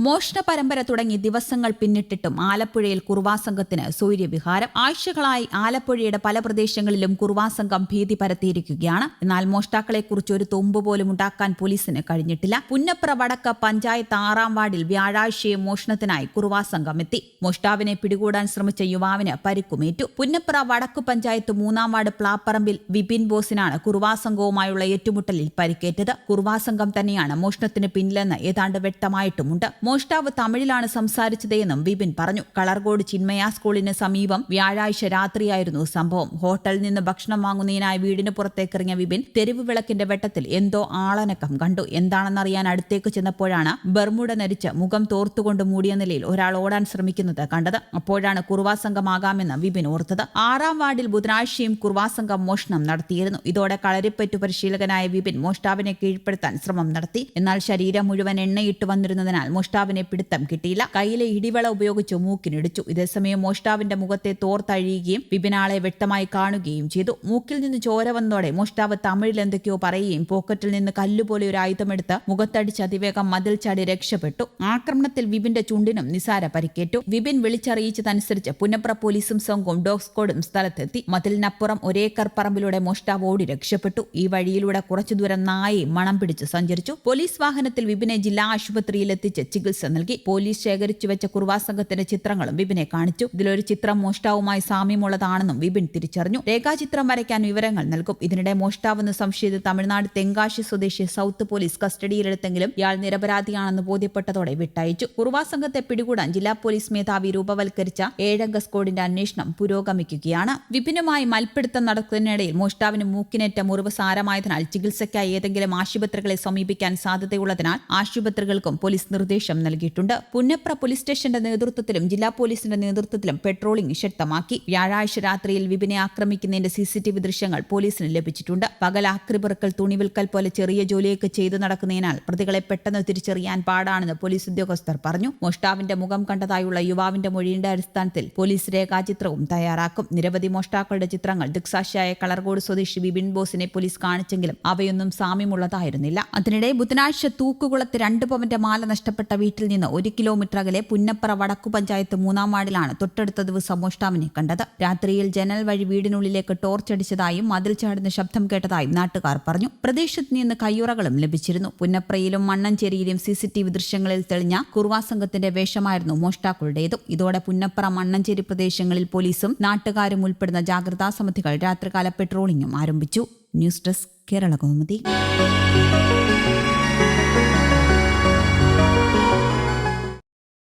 മോഷണ പരമ്പര തുടങ്ങി ദിവസങ്ങൾ പിന്നിട്ടിട്ടും ആലപ്പുഴയിൽ കുർവാസംഘത്തിന് സൂര്യവിഹാരം. ആഴ്ചകളായി ആലപ്പുഴയുടെ പല പ്രദേശങ്ങളിലും കുർവാസംഘം ഭീതി പരത്തിയിരിക്കുകയാണ്. എന്നാൽ മോഷ്ടാക്കളെക്കുറിച്ച് ഒരു തുമ്പ് പോലും ഉണ്ടാക്കാൻ പോലീസിന് കഴിഞ്ഞിട്ടില്ല. പുന്നപ്ര വടക്ക പഞ്ചായത്ത് ആറാം വാർഡിൽ വ്യാഴാഴ്ചയും മോഷണത്തിനായി കുർവാസംഘം എത്തി. മോഷ്ടാവിനെ പിടികൂടാൻ ശ്രമിച്ച യുവാവിന് പരിക്കുമേറ്റു. പുന്നപ്ര വടക്കു പഞ്ചായത്ത് മൂന്നാം വാർഡ് പ്ലാപ്പറമ്പിൽ വിപിൻ ബോസിനാണ് കുർവാസംഘവുമായുള്ള ഏറ്റുമുട്ടലിൽ പരിക്കേറ്റത്. കുർവാസംഘം തന്നെയാണ് മോഷണത്തിന് പിന്നിലെന്ന് ഏതാണ്ട് വ്യക്തമായിട്ടുമുണ്ട്. മോഷ്ടാവ് തമിഴിലാണ് സംസാരിച്ചതെന്നും വിപിൻ പറഞ്ഞു. കളർകോട് ചിന്മയ സ്കൂളിന് സമീപം വ്യാഴാഴ്ച രാത്രിയായിരുന്നു സംഭവം. ഹോട്ടലിൽ നിന്ന് ഭക്ഷണം വാങ്ങുന്നതിനായി വീടിന് പുറത്തേക്കിറങ്ങിയ വിപിൻ തെരുവ് വിളക്കിന്റെ വെട്ടത്തിൽ എന്തോ ആളനക്കം കണ്ടു. എന്താണെന്നറിയാൻ അടുത്തേക്ക് ചെന്നപ്പോഴാണ് ബർമുട നരിച്ച് മുഖം തോർത്തുകൊണ്ട് മൂടിയ നിലയിൽ ഒരാൾ ഓടാൻ ശ്രമിക്കുന്നത് കണ്ടത്. അപ്പോഴാണ് കുർവാ സംഘമാകാമെന്ന് വിപിൻ ഓർത്തത്. ആറാം വാർഡിൽ ബുധനാഴ്ചയും കുർവാ സംഘം മോഷണം നടത്തിയിരുന്നു. ഇതോടെ കളരിപ്പറ്റു പരിശീലകനായ വിപിൻ മോഷ്ടാവിനെ കീഴ്പ്പെടുത്താൻ ശ്രമം നടത്തി. എന്നാൽ ശരീരം മുഴുവൻ എണ്ണയിട്ട് വന്നിരുന്നതിനാൽ മോഷ്ടാവിനെ പിടുത്തം കിട്ടിയില്ല. കയ്യിലെ ഇടിവള ഉപയോഗിച്ച് മൂക്കിനിടിച്ചു. ഇതേസമയം മോഷ്ടാവിന്റെ മുഖത്തെ തോർത്തഴിയുകയും വിപിനാളെ വ്യക്തമായി കാണുകയും ചെയ്തു. മൂക്കിൽ നിന്ന് ചോര വന്നതോടെ മോഷ്ടാവ് തമിഴിൽ എന്തൊക്കെയോ പറയുകയും പോക്കറ്റിൽ നിന്ന് കല്ലുപോലെ ഒരു ആയുധമെടുത്ത് മുഖത്തടിച്ച് അതിവേഗം മതിൽ ചാടി രക്ഷപ്പെട്ടു. ആക്രമണത്തിൽ വിപിന്റെ ചുണ്ടിനും നിസാര പരിക്കേറ്റു. വിപിൻ വിളിച്ചറിയിച്ചതനുസരിച്ച് പുന്നപ്ര പോലീസും സംഘവും ഡോഗ് സ്ക്വാഡും സ്ഥലത്തെത്തി. മതിലിനപ്പുറം ഒരേക്കർ പറമ്പിലൂടെ മോഷ്ടാവ് ഓടി രക്ഷപ്പെട്ടു. ഈ വഴിയിലൂടെ കുറച്ചു ദൂരം നായയും മണം പിടിച്ച് സഞ്ചരിച്ചു. പോലീസ് വാഹനത്തിൽ വിപിനെ ജില്ലാ ആശുപത്രിയിൽ എത്തിച്ച് ചികിത്സ നൽകി പോലീസ് ശേഖരിച്ചു വെച്ച കുർവാ സംഘത്തിന്റെ ചിത്രങ്ങളും വിപിനെ കാണിച്ചു. ഇതിലൊരു ചിത്രം മോഷ്ടാവുമായി സാമ്യമുള്ളതാണെന്നും വിപിൻ തിരിച്ചറിഞ്ഞു. രേഖാചിത്രം വരയ്ക്കാൻ വിവരങ്ങൾ നൽകും. ഇതിനിടെ മോഷ്ടാവെന്ന് സംശയിച്ച് തമിഴ്നാട് തെങ്കാശി സ്വദേശി സൗത്ത് പോലീസ് കസ്റ്റഡിയിലെടുത്തെങ്കിലും ഇയാൾ നിരപരാധിയാണെന്ന് ബോധ്യപ്പെട്ടതോടെ വിട്ടയച്ചു. കുർവാ സംഘത്തെ പിടികൂടാൻ ജില്ലാ പോലീസ് മേധാവി രൂപവൽക്കരിച്ച ഏഴംഗ സ്ക്വാഡിന്റെ അന്വേഷണം പുരോഗമിക്കുകയാണ്. വിപിനുമായി മൽപ്പിടുത്തം നടക്കുന്നതിനിടയിൽ മോഷ്ടാവിന് മൂക്കിനേറ്റ മുറിവ് സാരമായതിനാൽ ചികിത്സയ്ക്കായി ഏതെങ്കിലും ആശുപത്രികളെ സമീപിക്കാൻ സാധ്യതയുള്ളതിനാൽ ആശുപത്രികൾക്കും പോലീസ് നിർദ്ദേശം നൽകിയിട്ടുണ്ട്. പുന്നപ്ര പോലീസ് സ്റ്റേഷന്റെ നേതൃത്വത്തിലും ജില്ലാ പോലീസിന്റെ നേതൃത്വത്തിലും പെട്രോളിംഗ് ശക്തമാക്കി. വ്യാഴാഴ്ച രാത്രിയിൽ വിപിനെ ആക്രമിക്കുന്നതിന്റെ സിസിടിവി ദൃശ്യങ്ങൾ പോലീസിന് ലഭിച്ചിട്ടുണ്ട്. പകൽ ആക്രിപെറുക്കൽ തുണിവിൽക്കൽ പോലെ ചെറിയ ജോലിയൊക്കെ ചെയ്തു നടക്കുന്നതിനാൽ പ്രതികളെ പെട്ടെന്ന് തിരിച്ചറിയാൻ പാടാണെന്ന് പോലീസ് ഉദ്യോഗസ്ഥർ പറഞ്ഞു. മോഷ്ടാവിന്റെ മുഖം കണ്ടതായുള്ള യുവാവിന്റെ മൊഴിയുടെ അടിസ്ഥാനത്തിൽ പോലീസ് രേഖാചിത്രവും തയ്യാറാക്കും. നിരവധി മോഷ്ടാക്കളുടെ ചിത്രങ്ങൾ ദിക്സാക്ഷിയായ കളർകോട് സ്വദേശി വിപിൻ ബോസിനെ പോലീസ് കാണിച്ചെങ്കിലും അവയൊന്നും സാമ്യമുള്ളതായിരുന്നില്ല. അതിനിടെ ബുധനാഴ്ച തൂക്കുകുളത്ത് രണ്ട് പവന്റെ മാല നഷ്ടപ്പെട്ട വീട്ടിൽ നിന്ന് ഒരു കിലോമീറ്റർ അകലെ പുന്നപ്പറ വടക്കു പഞ്ചായത്ത് മൂന്നാം വാർഡിലാണ് തൊട്ടടുത്ത ദിവസം മോഷ്ടാവിനെ കണ്ടത്. രാത്രിയിൽ ജനൽ വഴി വീടിനുള്ളിലേക്ക് ടോർച്ചടിച്ചതായും മതിൽ ചാടുന്ന ശബ്ദം കേട്ടതായും നാട്ടുകാർ പറഞ്ഞു. പ്രദേശത്ത് നിന്ന് കയ്യുറകളും ലഭിച്ചിരുന്നു. പുന്നപ്രയിലും മണ്ണഞ്ചേരിയിലും സി സി ടി വി ദൃശ്യങ്ങളിൽ തെളിഞ്ഞ കുർവാ സംഘത്തിന്റെ വേഷമായിരുന്നു മോഷ്ടാക്കളുടേതും. ഇതോടെ പുന്നപ്പറ മണ്ണഞ്ചേരി പ്രദേശങ്ങളിൽ പോലീസും നാട്ടുകാരും ഉൾപ്പെടുന്ന ജാഗ്രതാ സമിതികൾ രാത്രികാല പെട്രോളിംഗും ആരംഭിച്ചു. News desk Kerala Kaumudi. Música